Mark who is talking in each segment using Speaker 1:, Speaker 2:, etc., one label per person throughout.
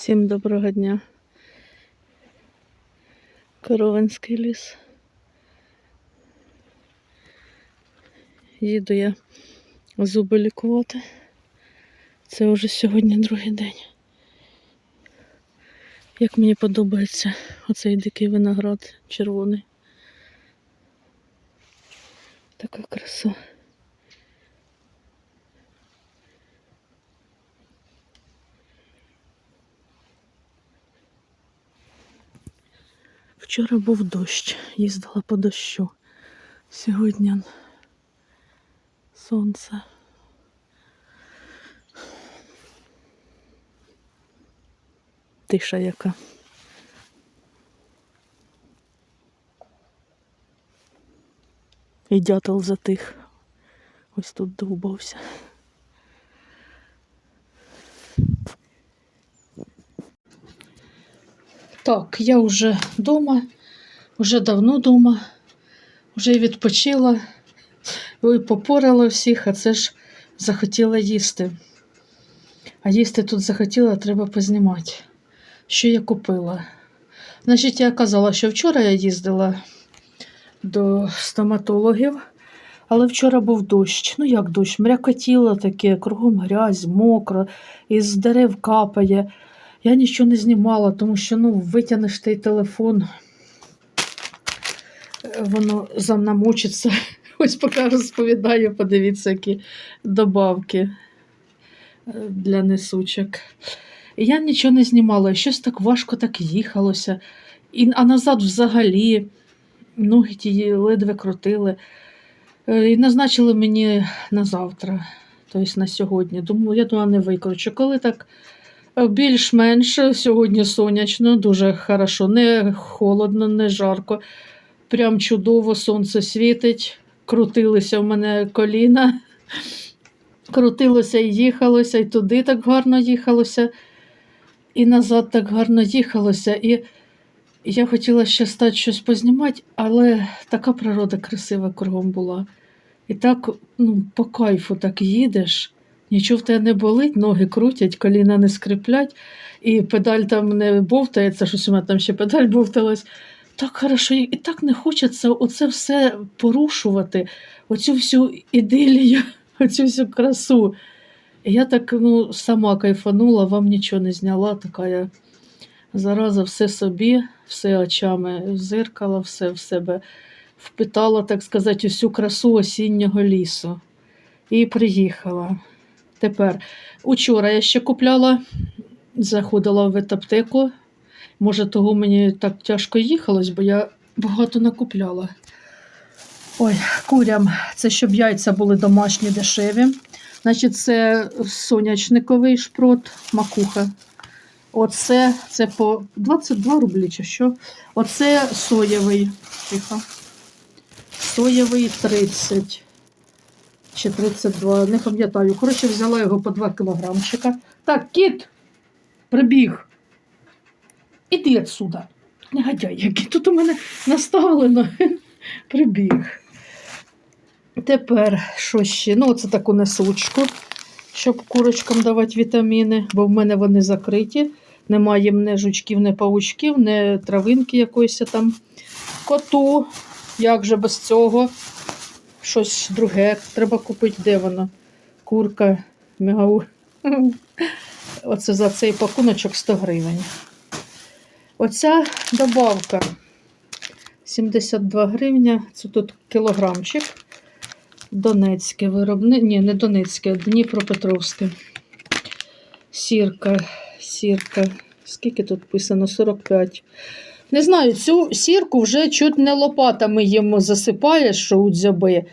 Speaker 1: Всім доброго дня. Коровинський ліс. Їду я зуби лікувати. Це вже сьогодні другий день. Як мені подобається оцей дикий виноград червоний. Така краса. Вчора був дощ, їздила по дощу. Сьогодні сонце. Тиша яка. І дятел затих. Ось тут довбався. Так, я вже вдома, вже давно вдома, вже відпочила, і попорала всіх, а це ж захотіла їсти. А їсти тут захотіла, треба познімати. Що я купила? Значить, я казала, що вчора я їздила до стоматологів, але вчора був дощ. Ну як дощ? Мрякотіло таке, кругом грязь, мокро, із дерев капає. Я нічого не знімала, тому що ну, витягнеш той телефон, воно занамочиться. Ось поки розповідаю, подивіться, які добавки е, для несучок. Я нічого не знімала, щось так важко так їхалося. І, а назад взагалі ноги ті ледве крутили. Е, І назначили мені на завтра, тобто на сьогодні. Думаю, я думала, не викручу. Коли так більш-менш сьогодні сонячно, дуже хорошо, не холодно, не жарко. Прям чудово сонце світить. Крутилися в мене коліна. Крутилося і їхалося, і туди так гарно їхалося, і назад так гарно їхалося. І я хотіла ще стати щось познімати, але така природа красива кругом була. І так, ну, по кайфу так їдеш, нічого в тебе не болить, ноги крутять, коліна не скриплять, і педаль там не бовтається, щось у мене там ще педаль бовталась. Так хорошо, і так не хочеться оце все порушувати, оцю всю ідилію, оцю всю красу. Я так ну, сама кайфанула, вам нічого не зняла, така я зараза все собі, все очами зеркала, все в себе впитала, так сказати, усю красу осіннього лісу. І приїхала. Тепер, учора я ще купляла, заходила в ветаптеку. Може, того мені так тяжко їхалось, бо я багато накупляла. Ой, курям, це щоб яйця були домашні, дешеві. Значить, це сонячниковий шпрот, макуха. Оце це по 22 рублі чи що. Оце соєвий. Тихо. Соєвий 30 чи 32, не пам'ятаю. Коротше, взяла його по 2 кілограмчика. Так, кіт прибіг. Іди отсюда. Негодяй, який тут у мене наставлено. Прибіг. Тепер що ще? Ну, оце таку несучку, щоб курочкам давати вітаміни, бо в мене вони закриті. Немає ні жучків, ні паучків, ні травинки якоїсь там. Коту, як же без цього? Щось друге треба купити, де воно? Курка, мігау. Оце за цей пакуночок 100 гривень. Оця добавка 72 гривня. Це тут кілограмчик. Донецьке виробне. Ні, не Донецьке, Дніпропетровське. Сірка, сірка. Скільки тут писано? 45. Не знаю, цю сірку вже чуть не лопатами їм засипаєш, що у дзьоби.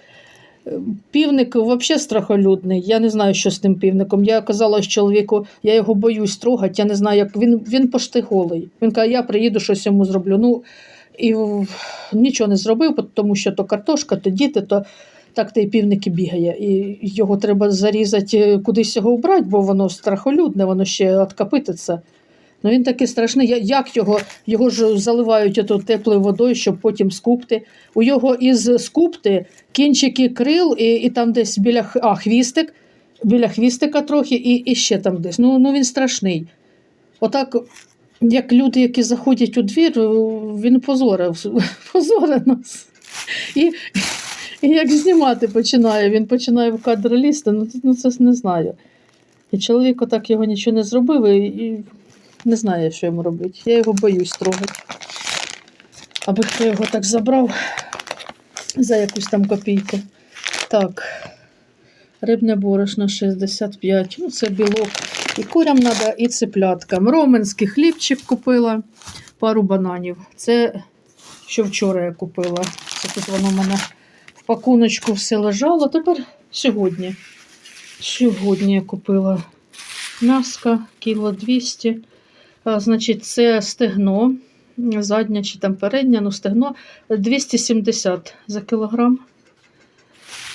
Speaker 1: Півник взагалі страхолюдний. Я не знаю, що з тим півником. Я казала з чоловіку, я його боюсь трогати, я не знаю, як він він пошти. Він каже, я приїду, щось йому зроблю. Ну, і нічого не зробив, тому що то картошка, то діти, то так той півник і бігає. І його треба зарізати, кудись його убрати, бо воно страхолюдне, воно ще откапититься. Ну він такий страшний. Як його? Його ж заливають ото теплою водою, щоб потім скупти. У його із скупти кінчики крил, і, і там десь біля а, хвістик, біля хвістика трохи, і, і ще там десь. Ну, ну він страшний. Отак, як люди, які заходять у двір, він позорив, позорив нас. І, і як знімати починає, він починає в кадр лізти, ну, ну це не знаю. І чоловік отак його нічого не зробив і не знає, що йому робити. Я його боюсь трогати. Аби хто його так забрав за якусь там копійку. Так, рибне борошно 65, ну це білок. І курям треба, і цыпляткам. Роменський хлібчик купила, пару бананів. Це що вчора я купила. Це тут воно в мене в пакуночку все лежало. Тепер сьогодні. Сьогодні я купила м'яска, кіло 200. А, значить, це стегно, задня чи там передня, ну стегно 270 за кілограм.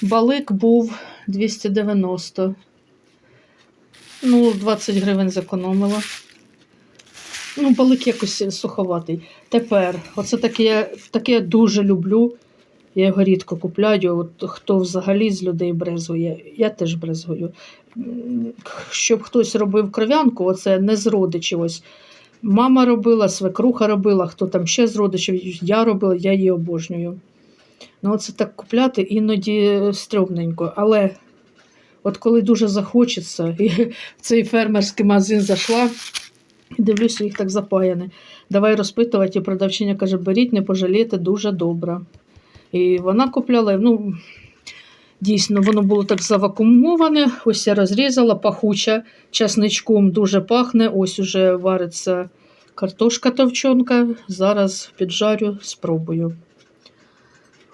Speaker 1: Балик був 290. Ну, 20 гривень зекономила. Ну, балик якось суховатий. Тепер, оце таке, таке я дуже люблю. Я його рідко купляю. От хто взагалі з людей брезгує, я теж брезгую. Щоб хтось робив кров'янку, оце не з родичів. Ось. Мама робила, свекруха робила, хто там ще з родичів, я робила, я її обожнюю. Ну, оце так купляти іноді стрьомненько. Але от коли дуже захочеться, і в цей фермерський магазин зайшла, і дивлюся, їх так запаяне. Давай розпитувати, і продавчиня каже, беріть, не пожалієте, дуже добре. І вона купляла, ну, дійсно, воно було так завакумоване. Ось я розрізала, пахуча, часничком дуже пахне. Ось уже вариться картошка товчонка. Зараз піджарю, спробую.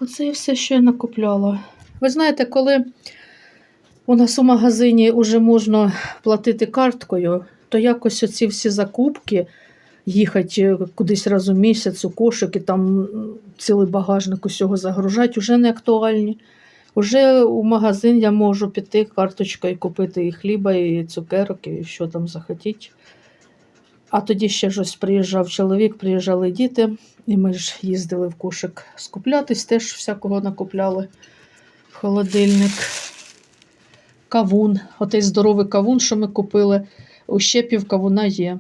Speaker 1: Оце і все, що я накупляла. Ви знаєте, коли у нас у магазині вже можна платити карткою, то якось оці всі закупки, їхати кудись раз у місяць у кошик і там цілий багажник усього загружати, вже не актуальні. Уже у магазин я можу піти карточкою купити і хліба, і цукерок, і що там захотіть. А тоді ще щось приїжджав чоловік, приїжджали діти, і ми ж їздили в кошик скуплятись, теж всякого накупляли в холодильник. Кавун, отей здоровий кавун, що ми купили. У ще пів кавуна є.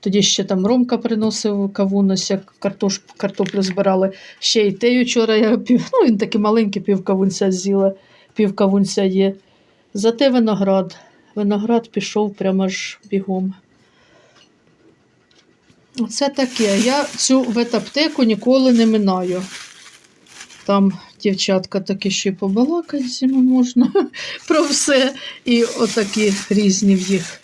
Speaker 1: Тоді ще там Ромка приносив кавунось, як картош, картоплю збирали. Ще й те вчора я пів, ну він такий маленький пів кавунця з'їла, пів кавунця є. Зате виноград. Виноград пішов прямо аж бігом. Оце таке. Я цю ветаптеку ніколи не минаю. Там дівчатка такі ще й побалакати зі можна про все. І отакі різні в їх.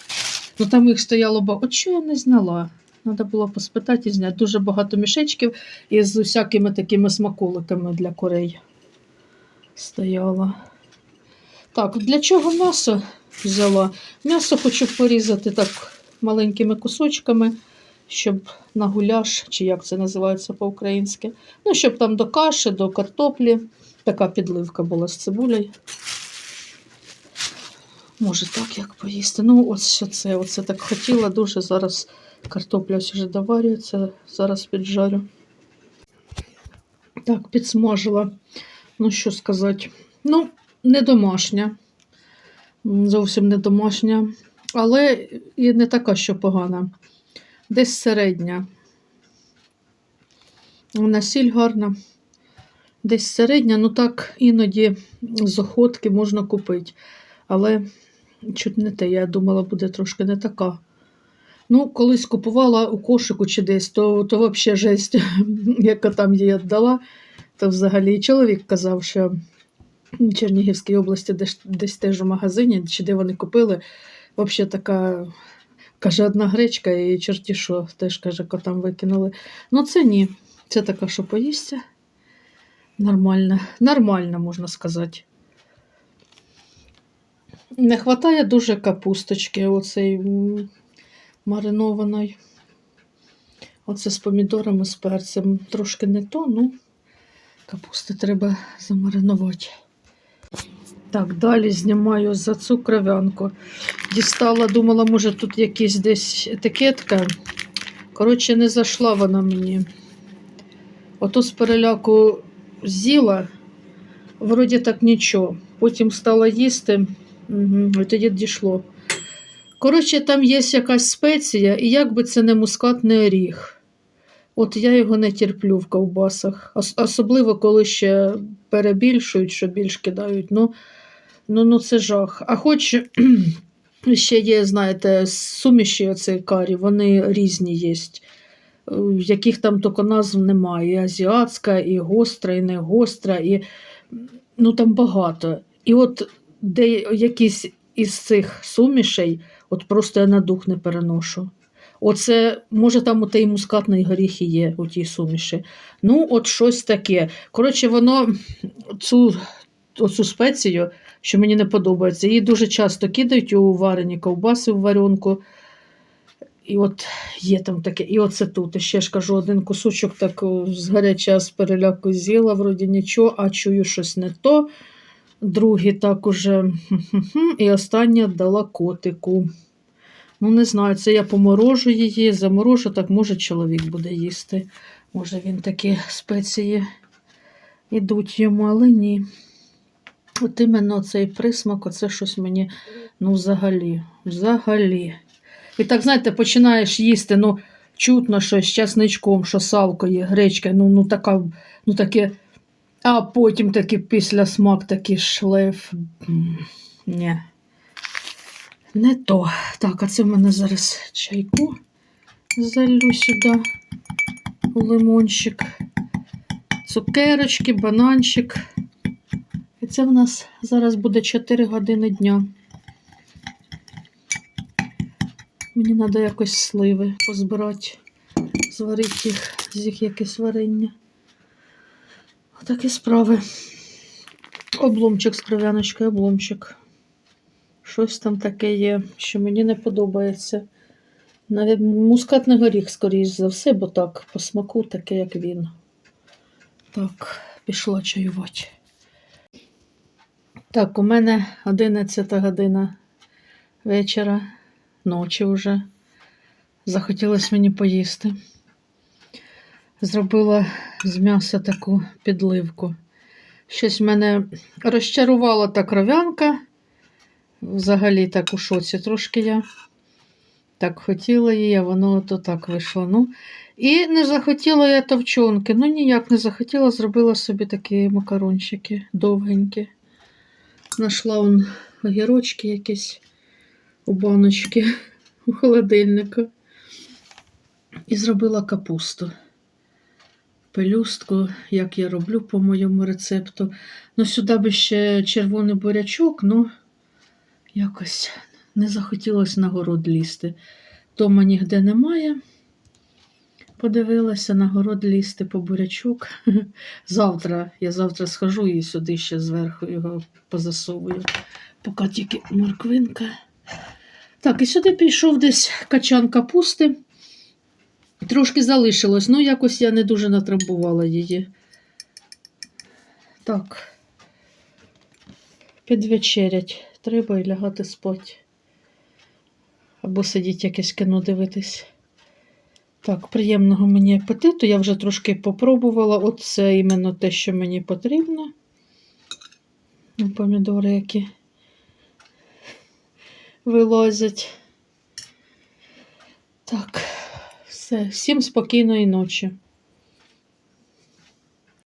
Speaker 1: Ну там їх стояло багато. От що я не зняла? Треба було поспитати і зняти. Дуже багато мішечків із усякими такими смаколиками для курей стояло. Так, для чого м'ясо взяла? М'ясо хочу порізати так маленькими кусочками, щоб на гуляш, чи як це називається по-українськи. Ну, щоб там до каші, до картоплі. Така підливка була з цибулею. Може так як поїсти. Ну, ось що це. Оце так хотіла дуже. Зараз картопля ось вже доварюється. Зараз піджарю. Так, підсмажила. Ну, що сказати. Ну, не домашня. Зовсім не домашня. Але і не така, що погана. Десь середня. Вона сіль гарна. Десь середня, ну так іноді з охотки можна купити. Але чуть не те, я думала, буде трошки не така. Ну, колись купувала у кошику чи десь, то, то взагалі жесть, яка там її віддала, то взагалі чоловік казав, що в Чернігівській області десь, десь теж у магазині, чи де вони купили, взагалі така, каже, одна гречка і чорті що, теж каже, котам викинули. Ну, це ні. Це така, що поїсться. Нормально, нормально, можна сказати. Не вистачає дуже капусточки, оцей маринованої. Оце з помідорами, з перцем. Трошки не то, ну капусти треба замаринувати. Так, далі знімаю за цю кров'янку. Дістала, думала, може тут якась десь етикетка. Коротше, не зайшла вона мені. Ото з переляку з'їла, вроді так нічого. Потім стала їсти, угу, і тоді дійшло. Коротше, там є якась спеція, і як би це не мускатний оріг. От я його не терплю в ковбасах. Особливо, коли ще перебільшують, що більш кидають. Ну, ну, ну це жах. А хоч ще є, знаєте, суміші оцей карі, вони різні є. Яких там тільки назв немає. І азіатська, і гостра, і не гостра, і ну там багато. І от де якісь із цих сумішей, от просто я на дух не переношу. Оце, може, там у тій мускатний горіх і є у тій суміші. Ну, от щось таке. Коротше, воно цю, оцю спецію, що мені не подобається, її дуже часто кидають у варені ковбаси в варенку. І от є там таке, і оце тут. І ще ж кажу, один кусочок так з гаряча з переляку з'їла, вроді нічого, а чую щось не то. Другий так уже. І остання дала котику. Ну, не знаю, це я поморожу її, заморожу, так може чоловік буде їсти. Може він такі спеції ідуть йому, але ні. От іменно цей присмак, оце щось мені, ну, взагалі, взагалі. І так, знаєте, починаєш їсти, ну, чутно, що з часничком, що салкою, гречка, ну, ну, така, ну таке, а потім такий після смак, такий шлейф. Ні. Не то. Так, а це в мене зараз чайку залю сюди лимончик, цукерочки, бананчик. І це в нас зараз буде 4 години дня. Мені треба якось сливи позбирати, зварити їх, з їх якесь варення. Отакі справи. Обломчик з кров'яночкою, обломчик. Щось там таке є, що мені не подобається. Навіть мускатний горіх, скоріш за все, бо так, по смаку таке, як він. Так, пішла чаювати. Так, у мене 11 година вечора, ночі вже. Захотілося мені поїсти. Зробила з м'яса таку підливку. Щось мене розчарувала та кров'янка. Взагалі так у шоці трошки я. Так хотіла її, а воно то так вийшло. Ну, і не захотіла я товчонки. Ну, ніяк не захотіла, зробила собі такі макарончики довгенькі. Нашла он огірочки якісь у баночки у холодильнику. І зробила капусту. Пелюстку, як я роблю по моєму рецепту. Ну, сюди би ще червоний бурячок, ну якось не захотілося на город лізти. Дома нігде немає. Подивилася на город лізти по бурячок. Завтра, я завтра схожу і сюди ще зверху його позасовую. Поки тільки морквинка. Так, і сюди пішов десь качан капусти. Трошки залишилось, ну якось я не дуже натрамбувала її. Так. Підвечерять. Треба і лягати спати. Або сидіти якесь кіно дивитись. Так, приємного мені апетиту. Я вже трошки попробувала. От це іменно те, що мені потрібно. Ну, Помідори, які вилазять. Так, все. Всім спокійної ночі.